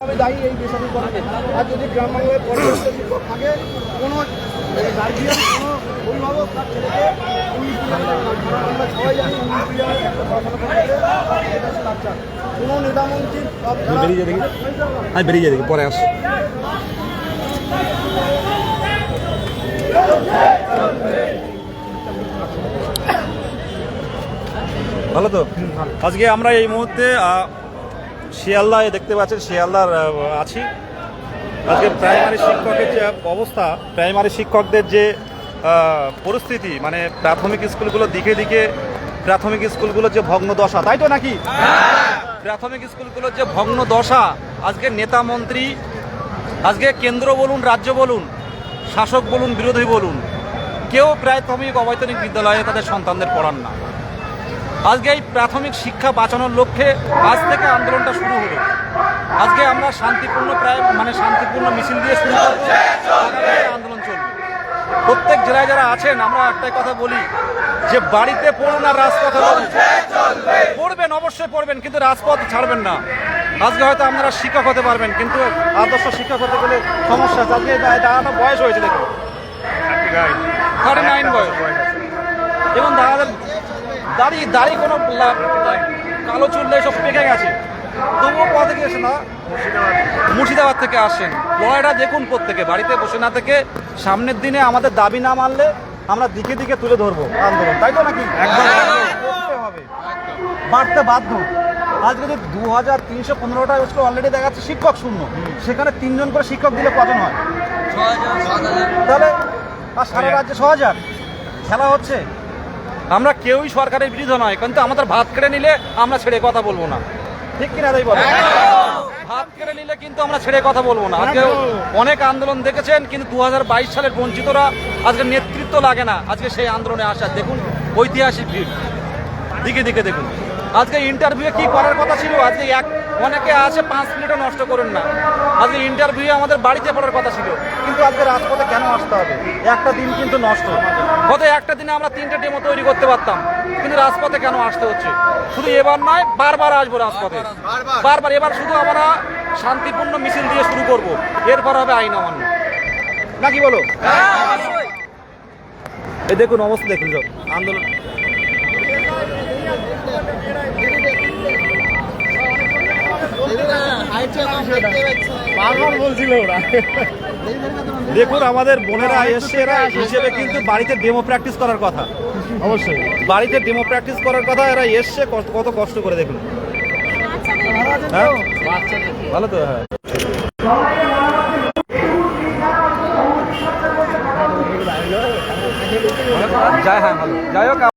আমি দায়ী এই বেসরকারি আর যদি গ্রাম বাংলায় পর্যাপ্ত শিক্ষক থাকে কোনো গার্জিয়ান কোনো অভিভাবক তার ছেলেকে ইংলিশ আমরা সবাই জানি বাচ্চা কোনো নেতামন্ত্রী বেরিয়ে যা দেখি। বেরিয়ে যাই পরে আস ভালো তো? আজকে আমরা এই মুহূর্তে শিয়ালদায় দেখতে পাচ্ছেন, শিয়ালদার আছি। আজকে প্রাইমারি শিক্ষকের যে অবস্থা, প্রাইমারি শিক্ষকদের যে পরিস্থিতি মানে প্রাথমিক স্কুলগুলো দিকে দিকে, প্রাথমিক স্কুলগুলোর যে ভগ্ন দশা, তাই তো নাকি? প্রাথমিক স্কুলগুলোর যে ভগ্ন দশা, আজকে নেতা মন্ত্রী, আজকে কেন্দ্র বলুন, রাজ্য বলুন, শাসক বলুন, বিরোধী বলুন, কেউ প্রাথমিক অবৈতনিক বিদ্যালয়ে তাদের সন্তানদের পড়ান না। আজকে এই প্রাথমিক শিক্ষা বাঁচানোর লক্ষ্যে আজ থেকে আন্দোলনটা শুরু হলো আজকে আমরা শান্তিপূর্ণ প্রায় মানে শান্তিপূর্ণ মিছিল দিয়ে শুরু করব। আন্দোলন চলবে। প্রত্যেক জেলায় যারা আছেন আমরা একটাই কথা বলি যে বাড়িতে পড়ুন আর রাজপথে পড়বেন অবশ্যই পড়বেন কিন্তু রাজপথ ছাড়বেন না। আজকে হয়তো আপনারা শিক্ষক হতে পারবেন কিন্তু আদর্শ শিক্ষক হতে গেলে সমস্যা আছে। আজকে দাদাটা বয়স হয়েছে দেখুন। থার্টি নাইন বয়স। দাড়ি দাড়ি কোনো কালো চুল নেই সব পেকে গেছে। তবুও কোথা থেকে এসে না? মুর্শিদাবাদ থেকে আসেন। লড়াইটা দেখুন প্রত্যেকে বাড়িতে বসে না থেকে সামনের দিনে আমাদের দাবি না মানলে আমরা দিকে দিকে তুলে ধরবো আন্দোলন তাই তো নাকি? করতে হবে। বাড়তে বাধ্য। আজ যদি দু হাজার তিনশো পনেরোটা স্কুল অলরেডি দেখা যাচ্ছে শিক্ষক শূন্য। সেখানে তিনজন করে শিক্ষক দিলে কজন হয়? তাহলে আর সারা রাজ্যে ছ হাজার? খেলা হচ্ছে? আমরা কেউই সরকারের বিরুদ্ধে নয়, কিন্তু আমাদের ভাত কেড়ে নিলে আমরা ছেড়ে কথা বলব না। ঠিক কিনা তাই বল? ভাত কেড়ে নিলে কিন্তু আমরা ছেড়ে কথা বলব না। আজকে অনেক আন্দোলন দেখেছেন, কিন্তু দু হাজার বাইশ সালের বঞ্চিতরা আজকে নেতৃত্ব লাগে না। আজকে সেই আন্দোলনে আসা। দেখুন, ঐতিহাসিক ভিড়। দিকে দিকে দেখুন। আজকে ইন্টারভিউ কি করার কথা ছিল? আজকে এক অনেকে আছে পাঁচ মিনিটও নষ্ট করুন না। আজকে ইন্টারভিউ আমাদের বাড়িতে পড়ার কথা ছিল কিন্তু আজকে রাজপথে কেন আসতে হবে? একটা দিন কিন্তু নষ্ট। গত একটা দিনে আমরা তিনটে ডেমো তৈরি করতে পারতাম কিন্তু রাজপথে কেন আসতে হচ্ছে? শুধু এবার নয় বারবার আসব রাজপথে। বারবার। এবার শুধু আমরা শান্তিপূর্ণ মিছিল দিয়ে শুরু করব। এরপর হবে আইন অমান্য। নাকি বলো? এই দেখুন অবস্থা দেখুন সব। আন্দোলন। বারবার বলছিল ওরা। দেখুন আমাদের বোনেরা এসছে এরা হিসেবে কিন্তু বাড়িতে ডেমো প্র্যাকটিস করার কথা। অবশ্যই। বাড়িতে ডেমো প্র্যাকটিস করার কথা এরা এসছে কত- কত কষ্ট করে দেখুন। হ্যাঁ? ভালো তো হ্যাঁ। যাই হ্যাঁ ভালো যাই হোক